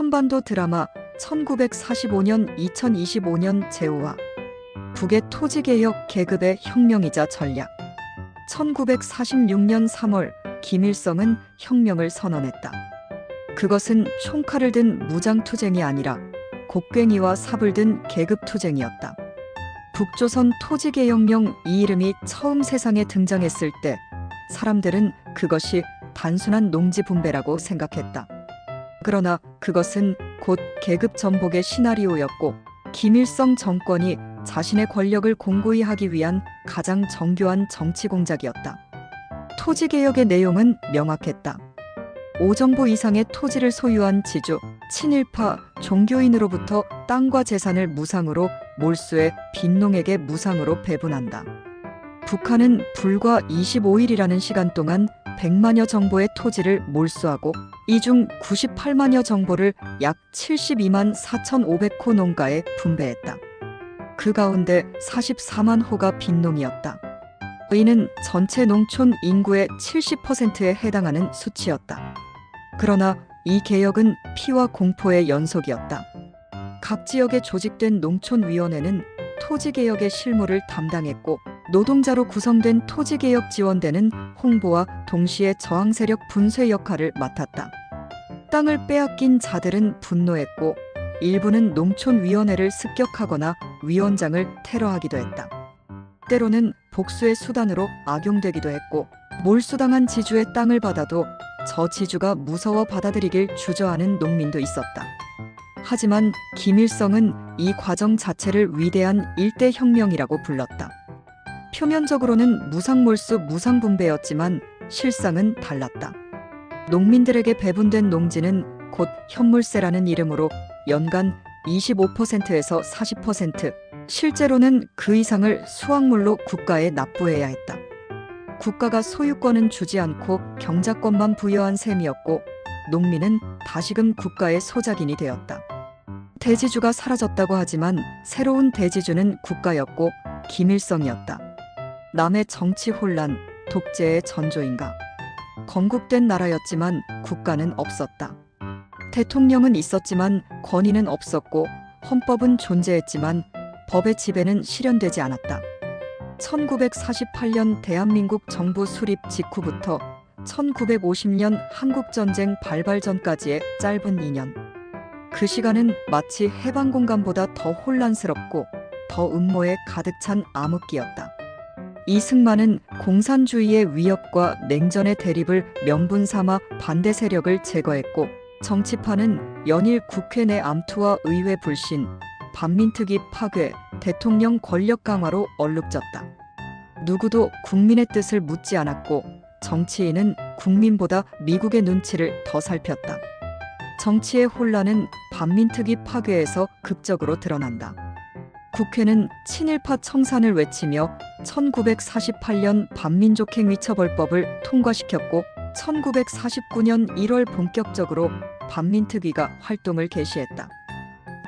한반도 드라마 1945년 2025년 제오와 북의 토지개혁 계급의 혁명이자 전략 1946년 3월 김일성은 혁명을 선언했다. 그것은 총칼을 든 무장투쟁이 아니라 곡괭이와 삽을 든 계급투쟁이었다. 북조선 토지개혁령 이 이름이 처음 세상에 등장했을 때 사람들은 그것이 단순한 농지 분배라고 생각했다. 그러나 그것은 곧 계급 전복의 시나리오였고 김일성 정권이 자신의 권력을 공고히 하기 위한 가장 정교한 정치 공작이었다. 토지 개혁의 내용은 명확했다. 5정보 이상의 토지를 소유한 지주, 친일파, 종교인으로부터 땅과 재산을 무상으로 몰수해 빈농에게 무상으로 배분한다. 북한은 불과 25일이라는 시간 동안 100만여 정보의 토지를 몰수하고 이 중 98만여 정보를 약 72만 4,500호 농가에 분배했다. 그 가운데 44만 호가 빈농이었다. 이는 전체 농촌 인구의 70%에 해당하는 수치였다. 그러나 이 개혁은 피와 공포의 연속이었다. 각 지역에 조직된 농촌위원회는 토지개혁의 실무를 담당했고 노동자로 구성된 토지개혁 지원대는 홍보와 동시에 저항 세력 분쇄 역할을 맡았다. 땅을 빼앗긴 자들은 분노했고 일부는 농촌위원회를 습격하거나 위원장을 테러하기도 했다. 때로는 복수의 수단으로 악용되기도 했고 몰수당한 지주의 땅을 받아도 저 지주가 무서워 받아들이길 주저하는 농민도 있었다. 하지만 김일성은 이 과정 자체를 위대한 일대 혁명이라고 불렀다. 표면적으로는 무상몰수 무상분배였지만 실상은 달랐다. 농민들에게 배분된 농지는 곧 현물세라는 이름으로 연간 25%에서 40%, 실제로는 그 이상을 수확물로 국가에 납부해야 했다. 국가가 소유권은 주지 않고 경작권만 부여한 셈이었고 농민은 다시금 국가의 소작인이 되었다. 대지주가 사라졌다고 하지만 새로운 대지주는 국가였고 김일성이었다. 남의 정치 혼란, 독재의 전조인가. 건국된 나라였지만 국가는 없었다. 대통령은 있었지만 권위는 없었고 헌법은 존재했지만 법의 지배는 실현되지 않았다. 1948년 대한민국 정부 수립 직후부터 1950년 한국전쟁 발발 전까지의 짧은 2년. 그 시간은 마치 해방 공간보다 더 혼란스럽고 더 음모에 가득 찬 암흑기였다. 이승만은 공산주의의 위협과 냉전의 대립을 명분 삼아 반대 세력을 제거했고 정치파는 연일 국회 내 암투와 의회 불신, 반민특위 파괴, 대통령 권력 강화로 얼룩졌다. 누구도 국민의 뜻을 묻지 않았고 정치인은 국민보다 미국의 눈치를 더 살폈다. 정치의 혼란은 반민특위 파괴에서 극적으로 드러난다. 국회는 친일파 청산을 외치며 1948년 반민족행위 처벌법을 통과시켰고 1949년 1월 본격적으로 반민특위가 활동을 개시했다.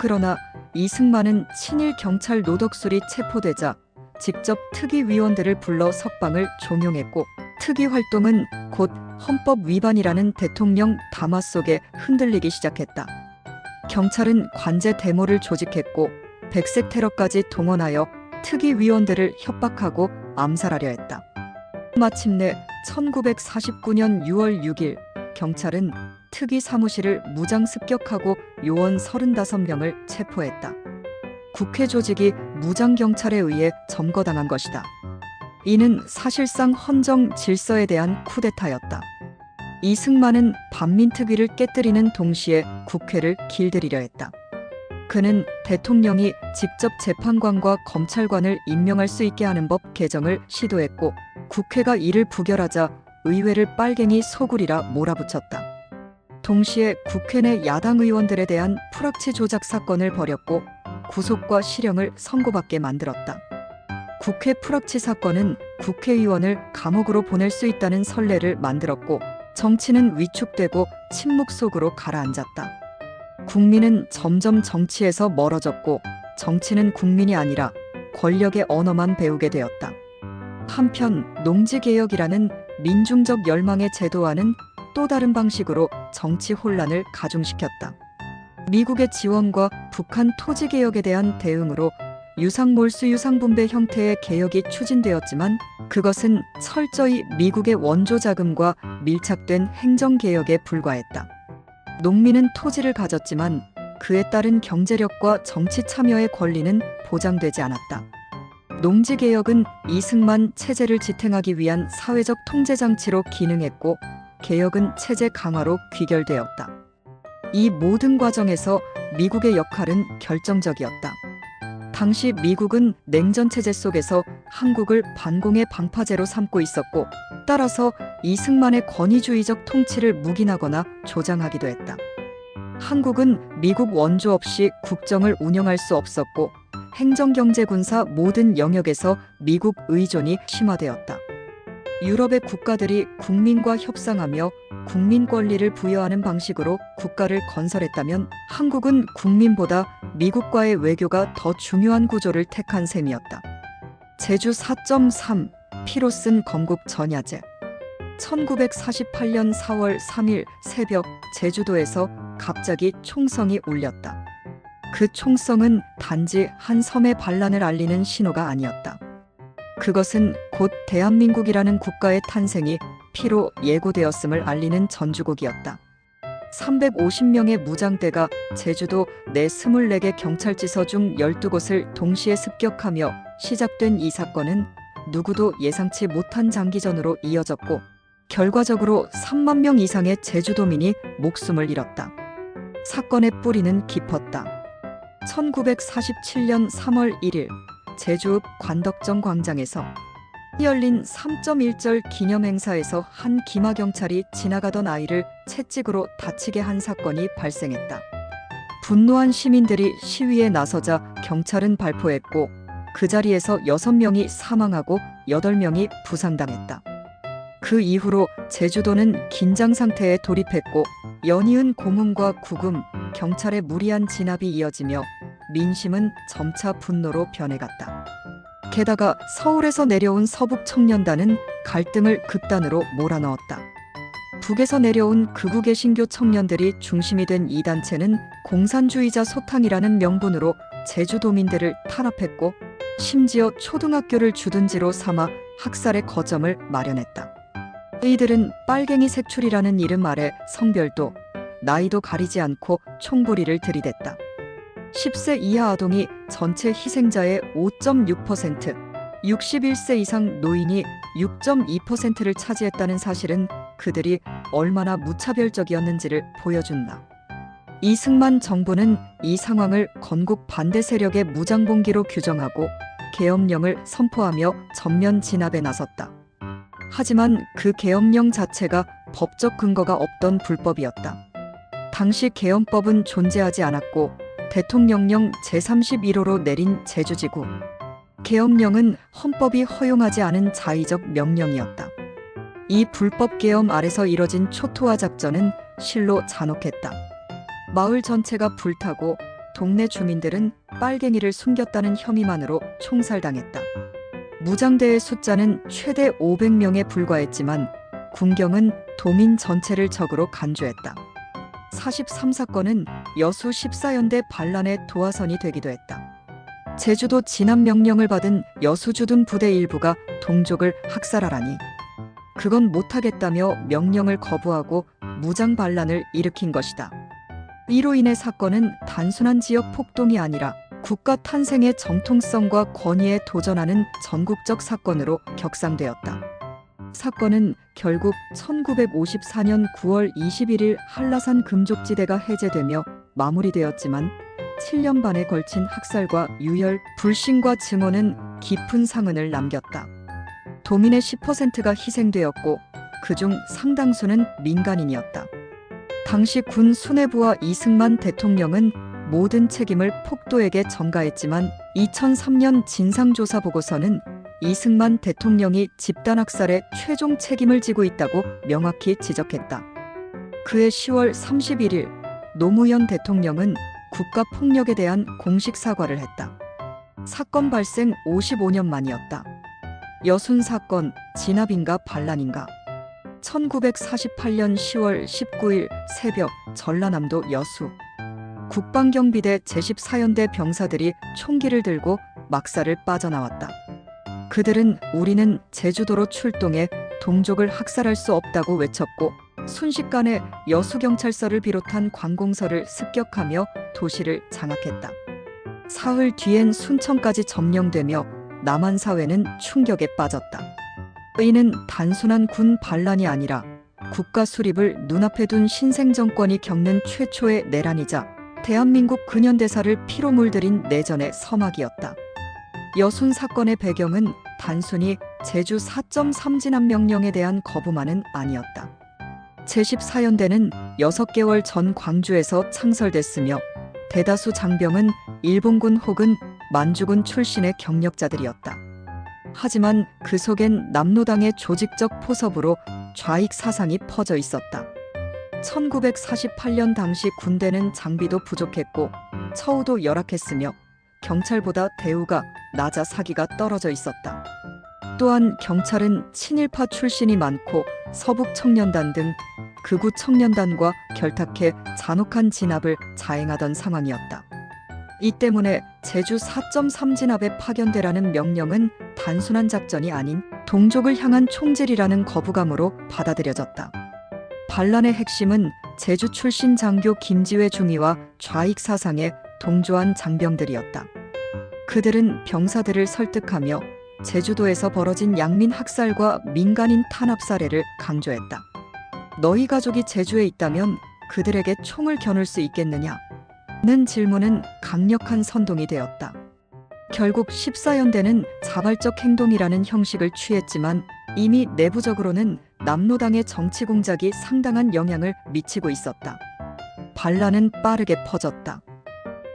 그러나 이승만은 친일 경찰 노덕술이 체포되자 직접 특위위원들을 불러 석방을 종용했고 특위 활동은 곧 헌법 위반이라는 대통령 담화 속에 흔들리기 시작했다. 경찰은 관제 데모를 조직했고 백색 테러까지 동원하여 특위위원들을 협박하고 암살하려 했다. 마침내 1949년 6월 6일 경찰은 특위 사무실을 무장 습격하고 요원 35명을 체포했다. 국회 조직이 무장 경찰에 의해 점거당한 것이다. 이는 사실상 헌정 질서에 대한 쿠데타였다. 이승만은 반민특위를 깨뜨리는 동시에 국회를 길들이려 했다. 그는 대통령이 직접 재판관과 검찰관을 임명할 수 있게 하는 법 개정을 시도했고 국회가 이를 부결하자 의회를 빨갱이 소굴이라 몰아붙였다. 동시에 국회 내 야당 의원들에 대한 프락치 조작 사건을 벌였고 구속과 실형을 선고받게 만들었다. 국회 프락치 사건은 국회의원을 감옥으로 보낼 수 있다는 선례를 만들었고 정치는 위축되고 침묵 속으로 가라앉았다. 국민은 점점 정치에서 멀어졌고 정치는 국민이 아니라 권력의 언어만 배우게 되었다. 한편 농지개혁이라는 민중적 열망의 제도화는 또 다른 방식으로 정치 혼란을 가중시켰다. 미국의 지원과 북한 토지 개혁에 대한 대응으로 유상몰수 유상분배 형태의 개혁이 추진되었지만 그것은 철저히 미국의 원조 자금과 밀착된 행정 개혁에 불과했다. 농민은 토지를 가졌지만 그에 따른 경제력과 정치 참여의 권리는 보장되지 않았다. 농지 개혁은 이승만 체제를 지탱하기 위한 사회적 통제 장치로 기능했고 개혁은 체제 강화로 귀결되었다. 이 모든 과정에서 미국의 역할은 결정적이었다. 당시 미국은 냉전 체제 속에서 한국을 반공의 방파제로 삼고 있었고 따라서 이승만의 권위주의적 통치를 묵인하거나 조장하기도 했다. 한국은 미국 원조 없이 국정을 운영할 수 없었고 행정, 경제, 군사 모든 영역에서 미국 의존이 심화되었다. 유럽의 국가들이 국민과 협상하며 국민 권리를 부여하는 방식으로 국가를 건설했다면 한국은 국민보다 미국과의 외교가 더 중요한 구조를 택한 셈이었다. 제주 4.3 피로 쓴 건국 전야제 1948년 4월 3일 새벽 제주도에서 갑자기 총성이 울렸다. 그 총성은 단지 한 섬의 반란을 알리는 신호가 아니었다. 그것은 곧 대한민국이라는 국가의 탄생이 피로 예고되었음을 알리는 전주곡이었다. 350명의 무장대가 제주도 내 24개 경찰지서 중 12곳을 동시에 습격하며 시작된 이 사건은 누구도 예상치 못한 장기전으로 이어졌고 결과적으로 3만 명 이상의 제주도민이 목숨을 잃었다. 사건의 뿌리는 깊었다. 1947년 3월 1일 제주읍 관덕정 광장에서 열린 3.1절 기념 행사에서 한 기마 경찰이 지나가던 아이를 채찍으로 다치게 한 사건이 발생했다. 분노한 시민들이 시위에 나서자 경찰은 발포했고 그 자리에서 6명이 사망하고 8명이 부상당했다. 그 이후로 제주도는 긴장 상태에 돌입했고 연이은 고문과 구금, 경찰의 무리한 진압이 이어지며 민심은 점차 분노로 변해갔다. 게다가 서울에서 내려온 서북 청년단은 갈등을 극단으로 몰아넣었다. 북에서 내려온 극우 개신교 청년들이 중심이 된 이 단체는 공산주의자 소탕이라는 명분으로 제주도민들을 탄압했고 심지어 초등학교를 주둔지로 삼아 학살의 거점을 마련했다. 이들은 빨갱이 색출이라는 이름 아래 성별도 나이도 가리지 않고 총부리를 들이댔다. 10세 이하 아동이 전체 희생자의 5.6%, 61세 이상 노인이 6.2%를 차지했다는 사실은 그들이 얼마나 무차별적이었는지를 보여준다. 이승만 정부는 이 상황을 건국 반대 세력의 무장봉기로 규정하고 계엄령을 선포하며 전면 진압에 나섰다. 하지만 그 계엄령 자체가 법적 근거가 없던 불법이었다. 당시 계엄법은 존재하지 않았고 대통령령 제31호로 내린 제주지구 계엄령은 헌법이 허용하지 않은 자의적 명령이었다. 이 불법 계엄 아래서 이뤄진 초토화 작전은 실로 잔혹했다. 마을 전체가 불타고 동네 주민들은 빨갱이를 숨겼다는 혐의만으로 총살당했다. 무장대의 숫자는 최대 500명에 불과했지만 군경은 도민 전체를 적으로 간주했다. 43사건은 여수 14연대 반란의 도화선이 되기도 했다. 제주도 진압 명령을 받은 여수주 둔 부대 일부가 동족을 학살하라니 그건 못하겠다며 명령을 거부하고 무장 반란을 일으킨 것이다. 이로 인해 사건은 단순한 지역 폭동이 아니라 국가 탄생의 정통성과 권위에 도전하는 전국적 사건으로 격상되었다. 사건은 결국 1954년 9월 21일 한라산 금족지대가 해제되며 마무리되었지만 7년 반에 걸친 학살과 유혈, 불신과 증오는 깊은 상흔을 남겼다. 도민의 10%가 희생되었고 그중 상당수는 민간인이었다. 당시 군 수뇌부와 이승만 대통령은 모든 책임을 폭도에게 전가했지만 2003년 진상조사 보고서는 이승만 대통령이 집단 학살에 최종 책임을 지고 있다고 명확히 지적했다. 그해 10월 31일 노무현 대통령은 국가 폭력에 대한 공식 사과를 했다. 사건 발생 55년 만이었다. 여순 사건 진압인가 반란인가? 1948년 10월 19일 새벽 전라남도 여수 국방경비대 제14연대 병사들이 총기를 들고 막사를 빠져나왔다. 그들은 우리는 제주도로 출동해 동족을 학살할 수 없다고 외쳤고 순식간에 여수경찰서를 비롯한 관공서를 습격하며 도시를 장악했다. 사흘 뒤엔 순천까지 점령되며 남한 사회는 충격에 빠졌다. 이는 단순한 군 반란이 아니라 국가 수립을 눈앞에 둔 신생 정권이 겪는 최초의 내란이자 대한민국 근현대사를 피로 물들인 내전의 서막이었다. 여순 사건의 배경은 단순히 제주 4.3 진압 명령에 대한 거부만은 아니었다. 제14연대는 6개월 전 광주에서 창설됐으며 대다수 장병은 일본군 혹은 만주군 출신의 경력자들이었다. 하지만 그 속엔 남노당의 조직적 포섭으로 좌익 사상이 퍼져 있었다. 1948년 당시 군대는 장비도 부족했고 처우도 열악했으며 경찰보다 대우가 낮아 사기가 떨어져 있었다. 또한 경찰은 친일파 출신이 많고 서북 청년단 등 극우 청년단과 결탁해 잔혹한 진압을 자행하던 상황이었다. 이 때문에 제주 4.3 진압에 파견되라는 명령은 단순한 작전이 아닌 동족을 향한 총질이라는 거부감으로 받아들여졌다. 반란의 핵심은 제주 출신 장교 김지회 중위와 좌익 사상에 동조한 장병들이었다. 그들은 병사들을 설득하며 제주도에서 벌어진 양민 학살과 민간인 탄압 사례를 강조했다. 너희 가족이 제주에 있다면 그들에게 총을 겨눌 수 있겠느냐? 는 질문은 강력한 선동이 되었다. 결국 14연대는 자발적 행동이라는 형식을 취했지만 이미 내부적으로는 남노당의 정치 공작이 상당한 영향을 미치고 있었다. 반란은 빠르게 퍼졌다.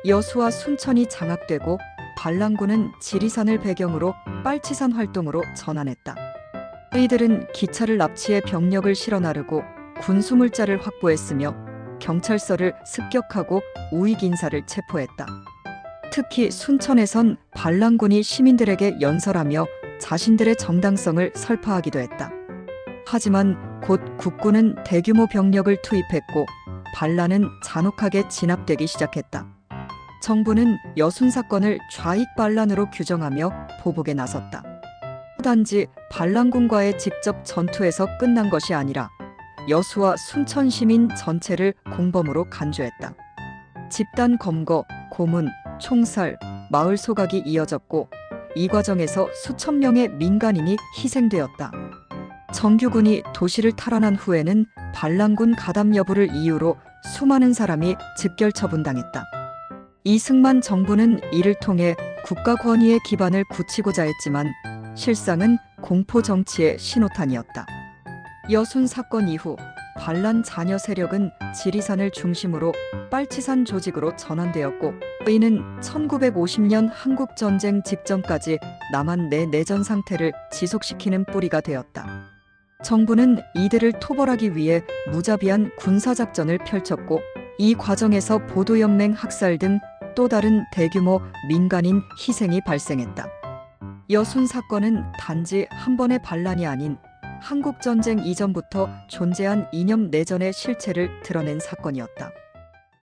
여수와 순천이 장악되고 반란군은 지리산을 배경으로 빨치산 활동으로 전환했다. 이들은 기차를 납치해 병력을 실어 나르고 군수물자를 확보했으며 경찰서를 습격하고 우익 인사를 체포했다. 특히 순천에선 반란군이 시민들에게 연설하며 자신들의 정당성을 설파하기도 했다. 하지만 곧 국군은 대규모 병력을 투입했고 반란은 잔혹하게 진압되기 시작했다. 정부는 여순 사건을 좌익 반란으로 규정하며 보복에 나섰다. 단지 반란군과의 직접 전투에서 끝난 것이 아니라 여수와 순천 시민 전체를 공범으로 간주했다. 집단 검거, 고문, 총살, 마을 소각이 이어졌고 이 과정에서 수천 명의 민간인이 희생되었다. 정규군이 도시를 탈환한 후에는 반란군 가담 여부를 이유로 수많은 사람이 즉결 처분당했다. 이승만 정부는 이를 통해 국가 권위의 기반을 굳히고자 했지만 실상은 공포 정치의 신호탄이었다. 여순 사건 이후 반란 잔여 세력은 지리산을 중심으로 빨치산 조직으로 전환되었고 이는 1950년 한국 전쟁 직전까지 남한 내 내전 상태를 지속시키는 뿌리가 되었다. 정부는 이들을 토벌하기 위해 무자비한 군사작전을 펼쳤고 이 과정에서 보도연맹 학살 등 또 다른 대규모 민간인 희생이 발생했다. 여순 사건은 단지 한 번의 반란이 아닌 한국 전쟁 이전부터 존재한 이념 내전의 실체를 드러낸 사건이었다.